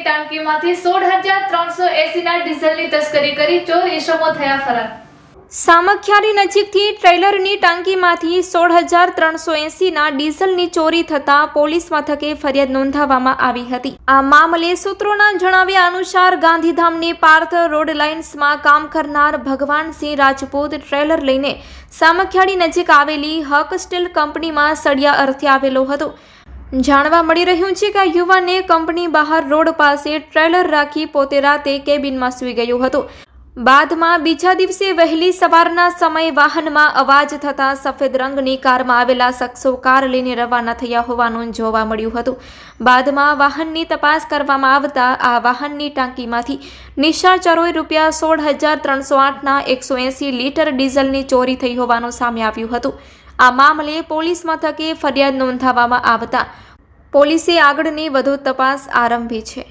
ટાંકીમાંથી સોળ હજાર ત્રણસો એસીના ડીઝલની તસ્કરી કરી ચોર ઇસમો થયા ફરાર. સામખિયારી નજીકથી ટ્રેલરની ટાંકીમાંથી સોળ હજાર ત્રણસો એંસીના ડીઝલની ચોરી થતાં પોલીસ મથકે ફરિયાદ નોંધાવવામાં આવી હતી. આ મામલે સૂત્રોના જણાવ્યા અનુસાર ગાંધીધામની પાર્થ રોડ લાઇન્સમાં કામ કરનાર ભગવાનસિંહ રાજપૂત ટ્રેલર લઈને સામખિયાળી નજીક આવેલી હક સ્ટીલ કંપનીમાં સળિયા અર્થે આવેલો હતો. જાણવા મળી રહ્યું છે કે આ યુવાને કંપની બહાર રોડ પાસે ટ્રેલર રાખી પોતે રાતે કેબિનમાં સૂઈ ગયો હતો. બાદમાં બીજા દિવસે વહેલી સવારના સમયે વાહનમાં અવાજ થતાં સફેદ રંગની કારમાં આવેલા શખ્સો કાર લઈને રવાના થયા હોવાનું જોવા મળ્યું હતું. બાદમાં વાહનની તપાસ કરવામાં આવતા આ વાહનની ટાંકીમાંથી નિશાચરોએ રૂપિયા સોળ હજાર ત્રણસો આઠના એકસો એંસી લીટર ડીઝલની ચોરી થઈ હોવાનું સામે આવ્યું હતું. આ મામલે પોલીસ મથકે ફરિયાદ નોંધાવવામાં આવતા. પોલીસે આગળની વધુ તપાસ આરંભી છે.